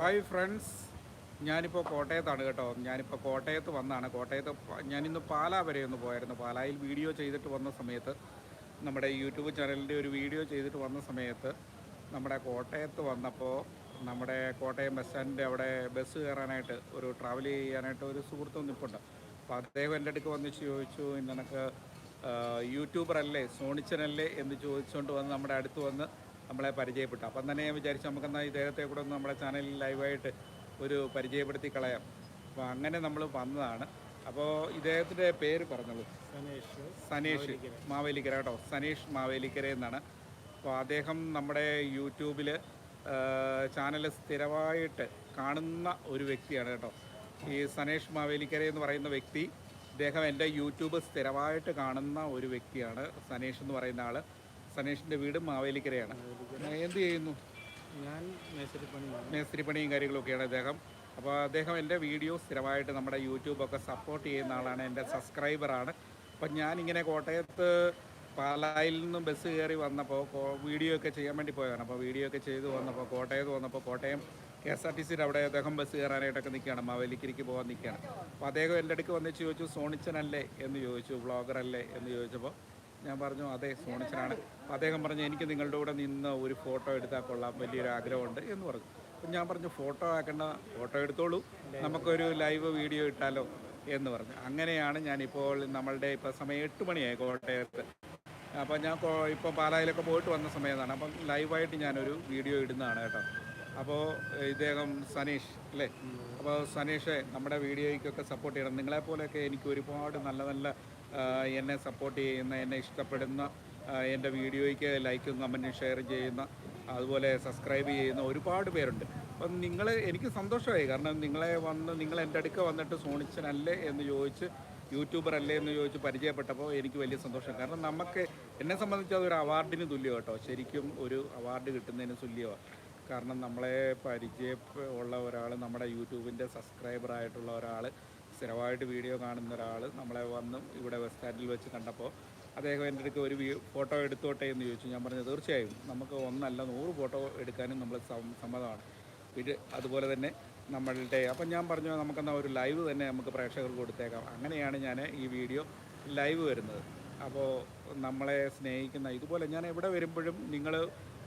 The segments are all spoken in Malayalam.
ഹായ് ഫ്രണ്ട്സ് ഞാനിപ്പോൾ കോട്ടയത്താണ് കേട്ടോ. ഞാനിപ്പോൾ കോട്ടയത്ത് വന്നാണ്. കോട്ടയത്ത് ഞാനിന്ന് പാലാ വരെ ഒന്ന് പോയായിരുന്നു. പാലായിൽ വീഡിയോ ചെയ്തിട്ട് വന്ന സമയത്ത് നമ്മുടെ യൂട്യൂബ് ചാനലിന്റെ ഒരു വീഡിയോ ചെയ്തിട്ട് വന്ന സമയത്ത് നമ്മുടെ കോട്ടയത്ത് വന്നപ്പോൾ നമ്മുടെ കോട്ടയം ബസ് സ്റ്റാൻഡിന്റെ അവിടെ ബസ് കയറാനായിട്ട് ഒരു ട്രാവൽ ചെയ്യാനായിട്ട് ഒരു സുഹൃത്ത് നിൽപ്പുണ്ട് അപ്പോൾ അദ്ദേഹം എന്റെ അടുക്ക് വന്ന് ചോദിച്ചു നിനക്ക് യൂട്യൂബർ അല്ലേ സോണിച്ചനല്ലേ? എന്ന് ചോദിച്ചുകൊണ്ട് വന്ന് നമ്മുടെ അടുത്ത് വന്ന് നമ്മളെ പരിചയപ്പെട്ടു. അപ്പം തന്നെ ഞാൻ വിചാരിച്ചു നമുക്കെന്നാൽ ഇദ്ദേഹത്തെ കൂടെ ഒന്ന് നമ്മുടെ ചാനലിൽ ലൈവായിട്ട് ഒരു പരിചയപ്പെടുത്തി കളയാം. അപ്പോൾ അങ്ങനെ നമ്മൾ വന്നതാണ്. അപ്പോൾ ഇദ്ദേഹത്തിന്റെ പേര് പറഞ്ഞോളൂ. സനേഷ്. സനേഷ് മാവേലിക്കര. കേട്ടോ. സനേഷ് മാവേലിക്കര എന്നാണ്. അപ്പോൾ അദ്ദേഹം നമ്മുടെ യൂട്യൂബിൽ ചാനൽ സ്ഥിരമായിട്ട് കാണുന്ന ഒരു വ്യക്തിയാണ് കേട്ടോ. ഈ സനേഷ് മാവേലിക്കര എന്ന് പറയുന്ന വ്യക്തി അദ്ദേഹം എന്റെ യൂട്യൂബ് സ്ഥിരമായിട്ട് കാണുന്ന ഒരു വ്യക്തിയാണ് സനേഷ് എന്ന് പറയുന്ന ആൾ സനേഷിന്റെ വീട് മാവേലിക്കരയാണ്. എന്ത് ചെയ്യുന്നു? ഞാൻ മേസ്തിരിപ്പണിയും മേസ്ത്രിപ്പണിയും കാര്യങ്ങളൊക്കെയാണ് അദ്ദേഹം. അപ്പോൾ അദ്ദേഹം എന്റെ വീഡിയോ സ്ഥിരമായിട്ട് നമ്മുടെ യൂട്യൂബൊക്കെ സപ്പോർട്ട് ചെയ്യുന്ന ആളാണ്. എന്റെ സബ്സ്ക്രൈബറാണ് അപ്പം ഞാനിങ്ങനെ കോട്ടയത്ത് പാലായിൽ നിന്നും ബസ് കയറി വന്നപ്പോൾ വീഡിയോ ഒക്കെ ചെയ്യാൻ വേണ്ടി പോയതാണ്. അപ്പോൾ വീഡിയോ ഒക്കെ ചെയ്ത് വന്നപ്പോൾ കോട്ടയത്ത് വന്നപ്പോൾ Kottayam K S R T സിയുടെ അവിടെ അദ്ദേഹം ബസ് കയറാനായിട്ടൊക്കെ നിൽക്കുകയാണ്. മാവേലിക്കരിക്ക് പോകാൻ നിൽക്കുകയാണ്. അപ്പോൾ അദ്ദേഹം എന്റെ അടുക്ക് വന്നിട്ട് ചോദിച്ചു സോണിച്ചനല്ലേ? എന്ന് ചോദിച്ചു വ്ളോഗറല്ലേ? എന്ന് ചോദിച്ചപ്പോൾ ഞാൻ പറഞ്ഞു അതെ സോണിച്ചനാണ്. അദ്ദേഹം പറഞ്ഞു എനിക്ക് നിങ്ങളുടെ കൂടെ നിന്ന് ഒരു ഫോട്ടോ എടുത്താൽ കൊള്ളാം വലിയൊരു ആഗ്രഹമുണ്ട് എന്ന് പറഞ്ഞു. അപ്പം ഞാൻ പറഞ്ഞു ഫോട്ടോ ആക്കേണ്ട ഫോട്ടോ എടുത്തോളൂ നമുക്കൊരു ലൈവ് വീഡിയോ ഇട്ടാലോ എന്ന് പറഞ്ഞു. അങ്ങനെയാണ് ഞാനിപ്പോൾ നമ്മളുടെ ഇപ്പോൾ സമയം എട്ട് മണിയായി കോട്ടയത്ത്. അപ്പോൾ ഞാൻ ഇപ്പോൾ പാലായിലൊക്കെ പോയിട്ട് വന്ന സമയത്താണ്. അപ്പം ലൈവായിട്ട് ഞാനൊരു വീഡിയോ ഇടുന്നതാണ് കേട്ടോ. അപ്പോൾ ഇദ്ദേഹം സനീഷ് അല്ലേ? അപ്പോൾ സനീഷെ നമ്മുടെ വീഡിയോയ്ക്കൊക്കെ സപ്പോർട്ട് ചെയ്യണം. നിങ്ങളെപ്പോലെയൊക്കെ എനിക്ക് ഒരുപാട് നല്ല നല്ല എന്നെ സപ്പോർട്ട് ചെയ്യുന്ന എന്നെ ഇഷ്ടപ്പെടുന്ന എന്റെ വീഡിയോയ്ക്ക് ലൈക്കും കമന്റും ഷെയർ ചെയ്യുന്ന അതുപോലെ സബ്സ്ക്രൈബ് ചെയ്യുന്ന ഒരുപാട് പേരുണ്ട്. അപ്പം നിങ്ങൾ എനിക്ക് സന്തോഷമായി. കാരണം നിങ്ങളെ വന്ന് നിങ്ങൾ എന്റെ അടുക്ക വന്നിട്ട് സോണിച്ചനല്ലേ എന്ന് ചോദിച്ച് യൂട്യൂബർ അല്ലേ എന്ന് ചോദിച്ച് പരിചയപ്പെട്ടപ്പോൾ എനിക്ക് വലിയ സന്തോഷം. കാരണം നമുക്ക് എന്നെ സംബന്ധിച്ച് അതൊരു അവാർഡിന് തുല്യം കേട്ടോ ശരിക്കും ഒരു അവാർഡ് കിട്ടുന്നതിന് തുല്യമാണ് കാരണം നമ്മളെ പരിചയ ഉള്ള ഒരാൾ നമ്മുടെ യൂട്യൂബിന്റെ സബ്സ്ക്രൈബർ ആയിട്ടുള്ള ഒരാൾ സ്ഥിരമായിട്ട് വീഡിയോ കാണുന്ന ഒരാൾ നമ്മളെ വന്നും ഇവിടെ ബസ് സ്റ്റാൻഡിൽ വെച്ച് കണ്ടപ്പോൾ അദ്ദേഹം എന്റെ അടുക്ക് ഒരു ഫോട്ടോ എടുത്തോട്ടെ എന്ന് ചോദിച്ചു. ഞാൻ പറഞ്ഞു തീർച്ചയായും നമുക്ക് ഒന്നല്ല നൂറ് ഫോട്ടോ എടുക്കാനും നമ്മൾ സമ്മതമാണ്. ഇത് അതുപോലെ തന്നെ നമ്മളുടെ അപ്പം ഞാൻ പറഞ്ഞു നമുക്കെന്നാൽ ഒരു ലൈവ് തന്നെ നമുക്ക് പ്രേക്ഷകർക്ക് കൊടുത്തേക്കാം. അങ്ങനെയാണ് ഞാൻ ഈ വീഡിയോ ലൈവ് വരുന്നത്. അപ്പോൾ നമ്മളെ സ്നേഹിക്കുന്ന ഇതുപോലെ ഞാൻ എവിടെ വരുമ്പോഴും നിങ്ങൾ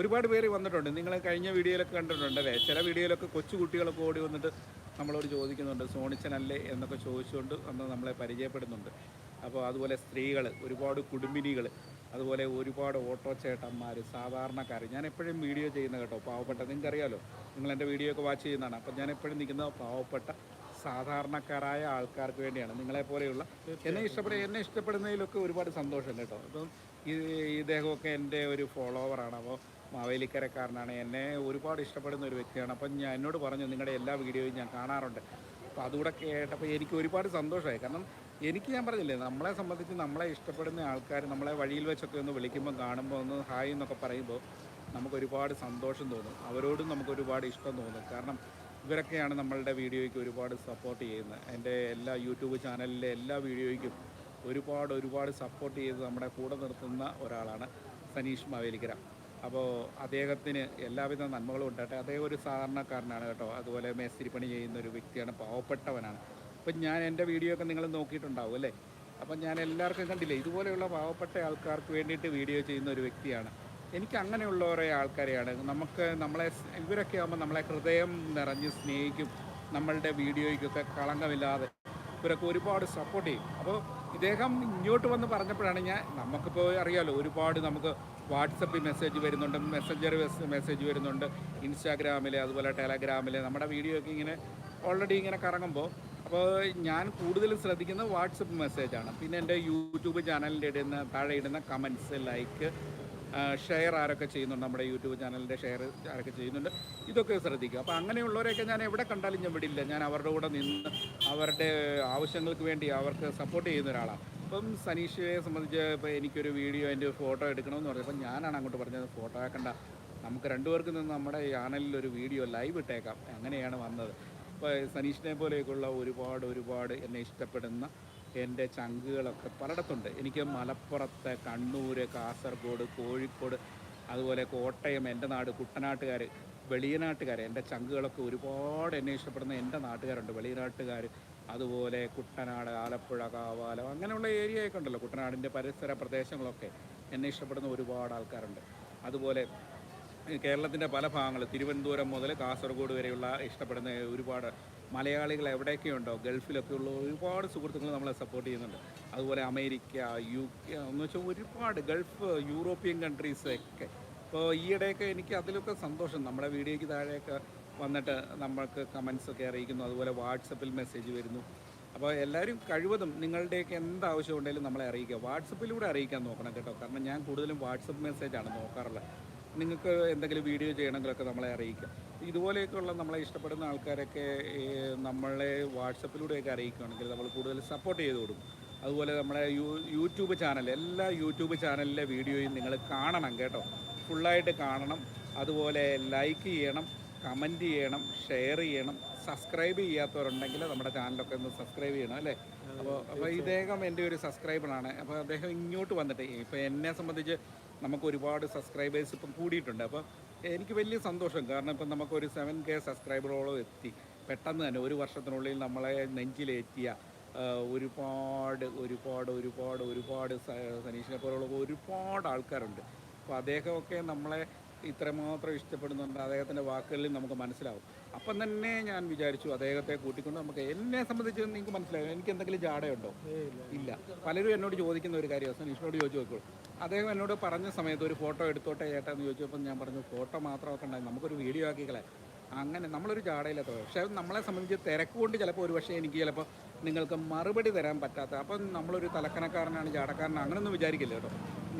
ഒരുപാട് പേര് വന്നിട്ടുണ്ട്. നിങ്ങൾ കഴിഞ്ഞ വീഡിയോയിലൊക്കെ കണ്ടിട്ടുണ്ട് അല്ലേ? ചില വീഡിയോയിലൊക്കെ കൊച്ചു കുട്ടികളൊക്കെ ഓടി വന്നിട്ട് നമ്മളോട് ചോദിക്കുന്നുണ്ട് സോണിച്ചനല്ലേ? എന്നൊക്കെ ചോദിച്ചുകൊണ്ട് അന്ന് നമ്മളെ പരിചയപ്പെടുന്നുണ്ട്. അപ്പോൾ അതുപോലെ സ്ത്രീകൾ ഒരുപാട് കുടുംബിനികൾ അതുപോലെ ഒരുപാട് ഓട്ടോ ചേട്ടന്മാർ സാധാരണക്കാർ ഞാൻ എപ്പോഴും വീഡിയോ ചെയ്യുന്ന കേട്ടോ പാവപ്പെട്ട. നിങ്ങൾക്കറിയാലോ നിങ്ങൾ എന്റെ വീഡിയോ ഒക്കെ വാച്ച് ചെയ്യുന്നതാണ്. അപ്പോൾ ഞാൻ എപ്പോഴും നിൽക്കുന്ന പാവപ്പെട്ട സാധാരണക്കാരായ ആൾക്കാർക്ക് വേണ്ടിയാണ്. നിങ്ങളെപ്പോലെയുള്ള എന്നെ ഇഷ്ടപ്പെടുക എന്നെ ഇഷ്ടപ്പെടുന്നതിലൊക്കെ ഒരുപാട് സന്തോഷം കേട്ടോ. അപ്പം ഈ ഇദ്ദേഹമൊക്കെ എന്റെ ഒരു ഫോളോവറാണ്. അപ്പോൾ മാവേലിക്കരക്കാരനാണ്. എന്നെ ഒരുപാട് ഇഷ്ടപ്പെടുന്ന ഒരു വ്യക്തിയാണ്. അപ്പം ഞാൻ എന്നോട് പറഞ്ഞു നിങ്ങളുടെ എല്ലാ വീഡിയോയും ഞാൻ കാണാറുണ്ട്. അപ്പോൾ അതുകൂടെ കേട്ടപ്പോൾ എനിക്ക് ഒരുപാട് സന്തോഷമായി. കാരണം എനിക്ക് ഞാൻ പറഞ്ഞില്ലേ നമ്മളെ സംബന്ധിച്ച് നമ്മളെ ഇഷ്ടപ്പെടുന്ന ആൾക്കാർ നമ്മളെ വഴിയിൽ വെച്ചൊക്കെ ഒന്ന് വിളിക്കുമ്പോൾ കാണുമ്പോൾ ഒന്ന് ഹായ് എന്നൊക്കെ പറയുമ്പോൾ നമുക്ക് ഒരുപാട് സന്തോഷം തോന്നും. അവരോടും നമുക്ക് ഒരുപാട് ഇഷ്ടം തോന്നും. കാരണം ഇവരൊക്കെയാണ് നമ്മളുടെ വീഡിയോയ്ക്ക് ഒരുപാട് സപ്പോർട്ട് ചെയ്യുന്നത്. എന്റെ എല്ലാ യൂട്യൂബ് ചാനലിലെ എല്ലാ വീഡിയോയ്ക്കും ഒരുപാട് ഒരുപാട് സപ്പോർട്ട് ചെയ്ത് നമ്മുടെ കൂടെ നിർത്തുന്ന ഒരാളാണ് സനീഷ് മാവേലിക്കര. അപ്പോൾ അദ്ദേഹത്തിന് എല്ലാവിധ നന്മകളും ഉണ്ടാകട്ടെ. അദ്ദേഹം ഒരു സാധാരണക്കാരനാണ് കേട്ടോ. അതുപോലെ മേസ്തിരി പണി ചെയ്യുന്ന ഒരു വ്യക്തിയാണ് പാവപ്പെട്ടവനാണ്. അപ്പം ഞാൻ എന്റെ വീഡിയോ ഒക്കെ നിങ്ങൾ നോക്കിയിട്ടുണ്ടാവും അല്ലേ? അപ്പം ഞാൻ എല്ലാവർക്കും കണ്ടില്ലേ ഇതുപോലെയുള്ള പാവപ്പെട്ട ആൾക്കാർക്ക് വേണ്ടിയിട്ട് വീഡിയോ ചെയ്യുന്ന ഒരു വ്യക്തിയാണ്. എനിക്ക് അങ്ങനെയുള്ള കുറേ ആൾക്കാരെയാണ്. നമുക്ക് നമ്മളെ ഇവരൊക്കെ ആകുമ്പോൾ നമ്മളെ ഹൃദയം നിറഞ്ഞ് സ്നേഹിക്കും. നമ്മളുടെ വീഡിയോയ്ക്കൊക്കെ കളങ്കമില്ലാതെ ഇവരൊക്കെ ഒരുപാട് സപ്പോർട്ട് ചെയ്യും. അപ്പോൾ ഇദ്ദേഹം ഇങ്ങോട്ട് വന്ന് പറഞ്ഞപ്പോഴാണ് ഞാൻ നമുക്കിപ്പോൾ അറിയാമല്ലോ ഒരുപാട് നമുക്ക് വാട്സപ്പിൽ മെസ്സേജ് വരുന്നുണ്ട് മെസ്സഞ്ചർ മെസ്സേജ് വരുന്നുണ്ട് ഇൻസ്റ്റാഗ്രാമിൽ അതുപോലെ ടെലഗ്രാമിൽ നമ്മുടെ വീഡിയോ ഒക്കെ ഇങ്ങനെ ഓൾറെഡി ഇങ്ങനെ കറങ്ങുമ്പോൾ അപ്പോൾ ഞാൻ കൂടുതലും ശ്രദ്ധിക്കുന്നത് വാട്സപ്പ് മെസ്സേജാണ് പിന്നെ എന്റെ യൂട്യൂബ് ചാനലിന്റെ ഇടുന്ന താഴെ ഇടുന്ന കമൻസ് ലൈക്ക് ഷെയർ ആരൊക്കെ ചെയ്യുന്നുണ്ട്? നമ്മുടെ യൂട്യൂബ് ചാനലിന്റെ ഷെയർ ആരൊക്കെ ചെയ്യുന്നുണ്ട്? ഇതൊക്കെ ശ്രദ്ധിക്കുക. അപ്പോൾ അങ്ങനെയുള്ളവരെയൊക്കെ ഞാൻ എവിടെ കണ്ടാലും ഞാൻ വിടില്ല. ഞാൻ അവരുടെ കൂടെ നിന്ന് അവരുടെ ആവശ്യങ്ങൾക്ക് വേണ്ടി അവർക്ക് സപ്പോർട്ട് ചെയ്യുന്ന ഒരാളാണ്. അപ്പം സനീഷയെ സംബന്ധിച്ച് ഇപ്പോൾ എനിക്കൊരു വീഡിയോ അതിന്റെ ഫോട്ടോ എടുക്കണമെന്ന് പറഞ്ഞപ്പോൾ ഞാനാണ് അങ്ങോട്ട് പറഞ്ഞത് ഫോട്ടോ ആക്കണ്ട. നമുക്ക് രണ്ടുപേർക്ക് നിന്ന് നമ്മുടെ ചാനലിൽ ഒരു വീഡിയോ ലൈവ് ഇട്ടേക്കാം. അങ്ങനെയാണ് വന്നത്. അപ്പോൾ സനീഷിനെ പോലെയൊക്കെയുള്ള ഒരുപാട് ഒരുപാട് എന്നെ ഇഷ്ടപ്പെടുന്ന എന്റെ ചങ്കുകളൊക്കെ പലയിടത്തുണ്ട്. എനിക്ക് മലപ്പുറത്ത് കണ്ണൂർ കാസർഗോഡ് കോഴിക്കോട് അതുപോലെ കോട്ടയം എന്റെ നാട് കുട്ടനാട്ടുകാർ വെളിയനാട്ടുകാർ എന്റെ ചങ്കുകളൊക്കെ ഒരുപാട് എന്നെ ഇഷ്ടപ്പെടുന്ന എന്റെ നാട്ടുകാരുണ്ട്. വെളിയനാട്ടുകാർ അതുപോലെ കുട്ടനാട് ആലപ്പുഴ കാവാലം അങ്ങനെയുള്ള ഏരിയയൊക്കെ ഉണ്ടല്ലോ. കുട്ടനാടിന്റെ പരിസര പ്രദേശങ്ങളൊക്കെ എന്നെ ഇഷ്ടപ്പെടുന്ന ഒരുപാട് ആൾക്കാരുണ്ട്. അതുപോലെ കേരളത്തിന്റെ പല ഭാഗങ്ങൾ തിരുവനന്തപുരം മുതൽ കാസർഗോഡ് വരെയുള്ള ഇഷ്ടപ്പെടുന്ന ഒരുപാട് മലയാളികൾ എവിടെയൊക്കെയുണ്ടോ ഗൾഫിലൊക്കെ ഉള്ള ഒരുപാട് സുഹൃത്തുക്കൾ നമ്മളെ സപ്പോർട്ട് ചെയ്യുന്നുണ്ട്. അതുപോലെ അമേരിക്ക യു കെ എന്ന് വെച്ചാൽ ഒരുപാട് ഗൾഫ് യൂറോപ്യൻ കൺട്രീസ് ഒക്കെ. ഇപ്പോൾ ഈയിടെയൊക്കെ എനിക്ക് അതിലൊക്കെ സന്തോഷം. നമ്മുടെ വീഡിയോയ്ക്ക് താഴെയൊക്കെ വന്നിട്ട് നമ്മൾക്ക് കമൻസ് ഒക്കെ അറിയിക്കുന്നു. അതുപോലെ വാട്സപ്പിൽ മെസ്സേജ് വരുന്നു. അപ്പോൾ എല്ലാവരും കഴിവതും നിങ്ങളുടെയൊക്കെ എന്ത് ആവശ്യമുണ്ടെങ്കിലും നമ്മളെ അറിയിക്കുക. വാട്സപ്പിലൂടെ അറിയിക്കാൻ നോക്കണം കേട്ടോ. കാരണം ഞാൻ കൂടുതലും വാട്സപ്പ് മെസ്സേജാണ് നോക്കാറുള്ളത്. നിങ്ങൾക്ക് എന്തെങ്കിലും വീഡിയോ ചെയ്യണമെങ്കിലൊക്കെ നമ്മളെ അറിയിക്കാം. ഇതുപോലെയൊക്കെയുള്ള നമ്മളെ ഇഷ്ടപ്പെടുന്ന ആൾക്കാരൊക്കെ നമ്മളെ വാട്സപ്പിലൂടെയൊക്കെ അറിയിക്കുകയാണെങ്കിൽ നമ്മൾ കൂടുതൽ സപ്പോർട്ട് ചെയ്ത് കൊടുക്കും. അതുപോലെ നമ്മുടെ യൂ യൂട്യൂബ് ചാനൽ എല്ലാ യൂട്യൂബ് ചാനലിലെ വീഡിയോയും നിങ്ങൾ കാണണം കേട്ടോ. ഫുള്ളായിട്ട് കാണണം. അതുപോലെ ലൈക്ക് ചെയ്യണം കമന്റ് ചെയ്യണം ഷെയർ ചെയ്യണം. സബ്സ്ക്രൈബ് ചെയ്യാത്തവരുണ്ടെങ്കിൽ നമ്മുടെ ചാനലൊക്കെ ഒന്ന് സബ്സ്ക്രൈബ് ചെയ്യണം അല്ലേ? അപ്പോൾ അപ്പോൾ ഇദ്ദേഹം എന്റെ ഒരു സബ്സ്ക്രൈബറാണ് അപ്പോൾ അദ്ദേഹം ഇങ്ങോട്ട് വന്നിട്ട് ഇപ്പോൾ എന്നെ സംബന്ധിച്ച് നമുക്ക് ഒരുപാട് സബ്സ്ക്രൈബേഴ്സ് ഇപ്പം കൂടിയിട്ടുണ്ട്. അപ്പോൾ എനിക്ക് വലിയ സന്തോഷം. കാരണം ഇപ്പം നമുക്കൊരു സെവൻ കെ സബ്സ്ക്രൈബറോളം എത്തി. പെട്ടെന്ന് തന്നെ ഒരു വർഷത്തിനുള്ളിൽ നമ്മളെ നെഞ്ചിലേറ്റിയ ഒരുപാട് ഒരുപാട് ഒരുപാട് ഒരുപാട് സനീഷിനെ പോലുള്ള ഒരുപാട് ആൾക്കാരുണ്ട്. അപ്പോൾ അദ്ദേഹമൊക്കെ നമ്മളെ ഇത്രമാത്രം ഇഷ്ടപ്പെടുന്നുണ്ട്. അദ്ദേഹത്തിന്റെ വാക്കുകളിൽ നമുക്ക് മനസ്സിലാവും. അപ്പം തന്നെ ഞാൻ വിചാരിച്ചു അദ്ദേഹത്തെ കൂട്ടിക്കൊണ്ട് നമുക്ക് എന്നെ സംബന്ധിച്ച് നിങ്ങൾക്ക് മനസ്സിലാവും എനിക്ക് എന്തെങ്കിലും ജാടയുണ്ടോ? ഇല്ല. ഇല്ല. പലരും എന്നോട് ചോദിക്കുന്ന ഒരു കാര്യമാണ് സനീഷിനോട് ചോദിച്ചു നോക്കൂ. അദ്ദേഹം എന്നോട് പറഞ്ഞ സമയത്ത് ഒരു ഫോട്ടോ എടുത്തോട്ടെ ചേട്ടാ എന്ന് ചോദിച്ചപ്പോൾ ഞാൻ പറഞ്ഞു ഫോട്ടോ മാത്രമൊക്കെ ഉണ്ടായി നമുക്കൊരു വീഡിയോ ആക്കിക്കളെ. അങ്ങനെ നമ്മളൊരു ജാടയില്ലാത്ത പക്ഷേ നമ്മളെ സംബന്ധിച്ച് തിരക്കുകൊണ്ട് ചിലപ്പോൾ ഒരു പക്ഷേ എനിക്ക് ചിലപ്പോൾ നിങ്ങൾക്ക് മറുപടി തരാൻ പറ്റാത്ത അപ്പം നമ്മളൊരു തലക്കണക്കാരനാണ് ജാടക്കാരനാണ് അങ്ങനെയൊന്നും വിചാരിക്കില്ല കേട്ടോ.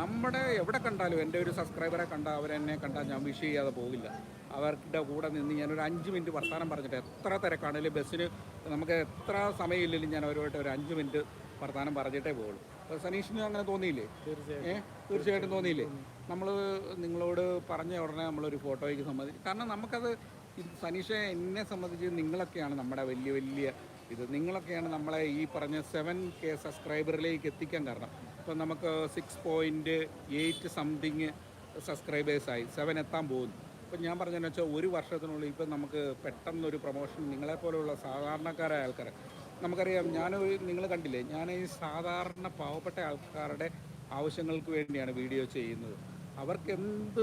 നമ്മുടെ എവിടെ കണ്ടാലും എന്റെ ഒരു സബ്സ്ക്രൈബറെ കണ്ടാൽ അവരെന്നെ കണ്ടാൽ ഞാൻ വിഷ് ചെയ്യാതെ പോകില്ല. അവരുടെ കൂടെ നിന്ന് ഞാനൊരു അഞ്ച് മിനിറ്റ് വർത്തമാനം പറഞ്ഞിട്ട് എത്ര തിരക്കാണെങ്കിലും ബസ്സിന് നമുക്ക് എത്ര സമയമില്ലെങ്കിലും ഞാൻ അവരുമായിട്ട് ഒരു അഞ്ച് മിനിറ്റ് വർത്തമാനം പറഞ്ഞിട്ടേ പോകുള്ളൂ സനീഷിന് അങ്ങനെ തോന്നിയില്ലേ? ഏഹ് തീർച്ചയായിട്ടും തോന്നിയില്ലേ? നമ്മൾ നിങ്ങളോട് പറഞ്ഞ ഉടനെ നമ്മളൊരു ഫോട്ടോയ്ക്ക് സംബന്ധിച്ച് കാരണം നമുക്കത് സനീഷെ എന്നെ സംബന്ധിച്ച് നിങ്ങളൊക്കെയാണ് നമ്മുടെ വലിയ വലിയ ഇത്. നിങ്ങളൊക്കെയാണ് നമ്മളെ ഈ പറഞ്ഞ സെവൻ കെ സബ്സ്ക്രൈബറിലേക്ക് എത്തിക്കാൻ കാരണം. ഇപ്പം നമുക്ക് സിക്സ് പോയിന്റ് എയ്റ്റ് സംതിങ് സബ്സ്ക്രൈബേഴ്സായി സെവൻ എത്താൻ പോകുന്നു. ഇപ്പം ഞാൻ പറഞ്ഞതെന്ന് വെച്ചാൽ ഒരു വർഷത്തിനുള്ളിൽ ഇപ്പം നമുക്ക് പെട്ടെന്നൊരു പ്രൊമോഷൻ നിങ്ങളെപ്പോലെയുള്ള സാധാരണക്കാരായ ആൾക്കാർ നമുക്കറിയാം ഞാൻ നിങ്ങൾ കണ്ടില്ലേ ഞാൻ ഈ സാധാരണ പാവപ്പെട്ട ആൾക്കാരുടെ ആവശ്യങ്ങൾക്ക് വേണ്ടിയാണ് വീഡിയോ ചെയ്യുന്നത്. അവർക്ക് എന്ത്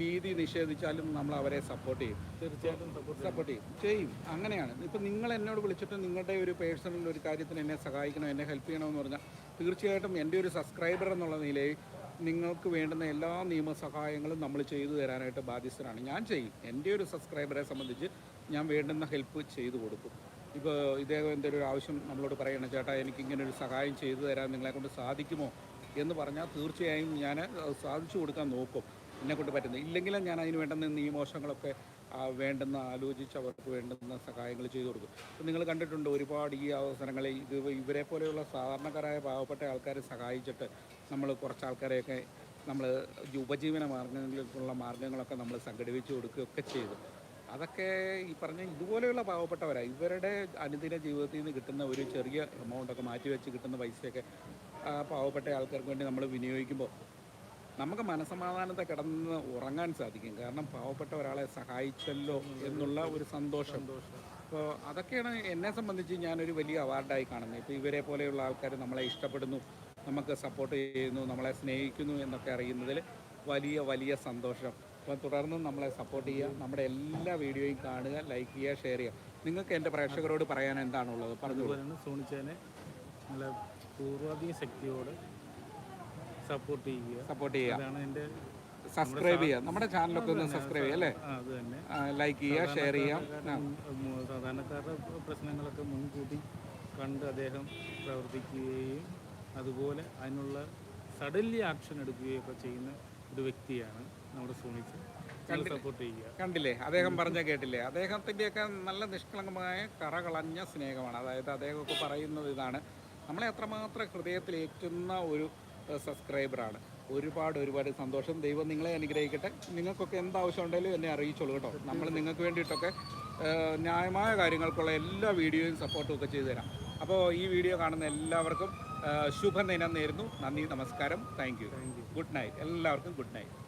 നീതി നിഷേധിച്ചാലും നമ്മൾ അവരെ സപ്പോർട്ട് ചെയ്യും. തീർച്ചയായിട്ടും സപ്പോർട്ട് ചെയ്യും. ചെയ്യും. അങ്ങനെയാണ്. ഇപ്പം നിങ്ങൾ എന്നോട് വിളിച്ചിട്ട് നിങ്ങളുടെ ഒരു പേഴ്സണൽ ഒരു കാര്യത്തിന് എന്നെ സഹായിക്കണം എന്നെ ഹെൽപ്പ് ചെയ്യണമെന്ന് പറഞ്ഞാൽ തീർച്ചയായിട്ടും എന്റെ ഒരു സബ്സ്ക്രൈബർ എന്നുള്ള നിലയിൽ നിങ്ങൾക്ക് വേണ്ടുന്ന എല്ലാ നിയമസഹായങ്ങളും നമ്മൾ ചെയ്തു തരാനായിട്ട് ബാധ്യസ്ഥരാണ് ഞാൻ ചെയ്യും. എന്റെ ഒരു സബ്സ്ക്രൈബറെ സംബന്ധിച്ച് ഞാൻ വേണ്ടുന്ന ഹെൽപ്പ് ചെയ്തു കൊടുക്കും. ഇപ്പോൾ ഇദ്ദേഹം എന്തെങ്കിലും ഒരു ആവശ്യം നമ്മളോട് പറയണം ചേട്ടാ എനിക്ക് ഇങ്ങനെ ഒരു സഹായം ചെയ്തു തരാൻ നിങ്ങളെ കൊണ്ട് സാധിക്കുമോ? എന്ന് പറഞ്ഞാൽ തീർച്ചയായും ഞാൻ സാധിച്ചു കൊടുക്കാൻ നോക്കും എന്നെ കൊണ്ട് പറ്റുന്നത്. ഇല്ലെങ്കിലും ഞാൻ അതിന് വേണ്ടുന്ന നിയമവശങ്ങളൊക്കെ ആ, വേണ്ടുന്ന ആലോചിച്ച് അവർക്ക് വേണ്ടുന്ന സഹായങ്ങൾ ചെയ്തു കൊടുക്കും. ഇപ്പം നിങ്ങൾ കണ്ടിട്ടുണ്ട് ഒരുപാട് ഈ അവസരങ്ങളിൽ ഇത് ഇവരെ പോലെയുള്ള സാധാരണക്കാരായ പാവപ്പെട്ട ആൾക്കാരെ സഹായിച്ചിട്ട് നമ്മൾ കുറച്ച് ആൾക്കാരെയൊക്കെ നമ്മൾ ഉപജീവന മാർഗങ്ങളിലേക്കുള്ള മാർഗങ്ങളൊക്കെ നമ്മൾ സംഘടിപ്പിച്ച് കൊടുക്കുകയൊക്കെ ചെയ്തു. അതൊക്കെ ഈ പറഞ്ഞ ഇതുപോലെയുള്ള പാവപ്പെട്ടവരാണ് ഇവരുടെ അനുദിന ജീവിതത്തിൽ നിന്ന് കിട്ടുന്ന ഒരു ചെറിയ എമൗണ്ടൊക്കെ മാറ്റി വെച്ച് കിട്ടുന്ന പൈസയൊക്കെ ആ പാവപ്പെട്ട ആൾക്കാർക്ക് വേണ്ടി നമ്മൾ വിനിയോഗിക്കുമ്പോൾ നമുക്ക് മനസമാധാനത്തെ കിടന്ന് ഉറങ്ങാൻ സാധിക്കും. കാരണം പാവപ്പെട്ട ഒരാളെ സഹായിച്ചല്ലോ എന്നുള്ള ഒരു സന്തോഷം. അപ്പോൾ അതൊക്കെയാണ് എന്നെ സംബന്ധിച്ച് ഞാനൊരു വലിയ അവാർഡായി കാണുന്നത്. ഇപ്പോൾ ഇവരെ പോലെയുള്ള ആൾക്കാർ നമ്മളെ ഇഷ്ടപ്പെടുന്നു നമുക്ക് സപ്പോർട്ട് ചെയ്യുന്നു നമ്മളെ സ്നേഹിക്കുന്നു എന്നൊക്കെ അറിയുന്നതിൽ വലിയ വലിയ സന്തോഷം. അപ്പോൾ തുടർന്നും നമ്മളെ സപ്പോർട്ട് ചെയ്യുക. നമ്മുടെ എല്ലാ വീഡിയോയും കാണുക ലൈക്ക് ചെയ്യുക ഷെയർ ചെയ്യുക. നിങ്ങൾക്ക് എന്റെ പ്രേക്ഷകരോട് പറയാൻ എന്താണുള്ളത്? പറഞ്ഞോളൂ സോണിച്ചേനെ നല്ല പൂർവാധിക ശക്തിയോട് സപ്പോർട്ട് ചെയ്യുക. സപ്പോർട്ട് ചെയ്യുക. അതാണ് എന്റെ സബ്സ്ക്രൈബ് ചെയ്യുക. നമ്മുടെ ചാനലൊക്കെ ഒന്ന് സബ്സ്ക്രൈബ് ചെയ്യുക അല്ലേ? ആ, അത് തന്നെ. ലൈക്ക് ചെയ്യുക ഷെയർ ചെയ്യാം സാധാരണക്കാരുടെ പ്രശ്നങ്ങളൊക്കെ മുൻകൂട്ടി കണ്ട് അദ്ദേഹം പ്രവർത്തിക്കുകയും അതുപോലെ അതിനുള്ള സഡൻലി ആക്ഷൻ എടുക്കുകയും ഒക്കെ ചെയ്യുന്ന ഒരു വ്യക്തിയാണ് നമ്മുടെ ഞങ്ങൾ സപ്പോർട്ട് ചെയ്യുക. കണ്ടില്ലേ? അദ്ദേഹം പറഞ്ഞ കേട്ടില്ലേ? അദ്ദേഹത്തിന്റെയൊക്കെ നല്ല നിഷ്കളങ്കമായ കറകളഞ്ഞ സ്നേഹമാണ്. അതായത് അദ്ദേഹമൊക്കെ പറയുന്നത് ഇതാണ്. നമ്മളെ അത്രമാത്രം ഹൃദയത്തിലേറ്റുന്ന ഒരു സബ്സ്ക്രൈബറാണ് ഒരുപാട് ഒരുപാട് സന്തോഷം. ദൈവം നിങ്ങളെ അനുഗ്രഹിക്കട്ടെ. നിങ്ങൾക്കൊക്കെ എന്താവശ്യം ഉണ്ടെങ്കിലും എന്നെ അറിയിച്ചോളൂ കേട്ടോ. നമ്മൾ നിങ്ങൾക്ക് വേണ്ടിയിട്ടൊക്കെ ന്യായമായ കാര്യങ്ങൾക്കുള്ള എല്ലാ വീഡിയോയും സപ്പോർട്ടും ഒക്കെ ചെയ്തു തരാം. അപ്പോൾ ഈ വീഡിയോ കാണുന്ന എല്ലാവർക്കും ശുഭദിനം നേരുന്നു. നന്ദി നമസ്കാരം. താങ്ക് യു ഗുഡ് നൈറ്റ് എല്ലാവർക്കും ഗുഡ് നൈറ്റ്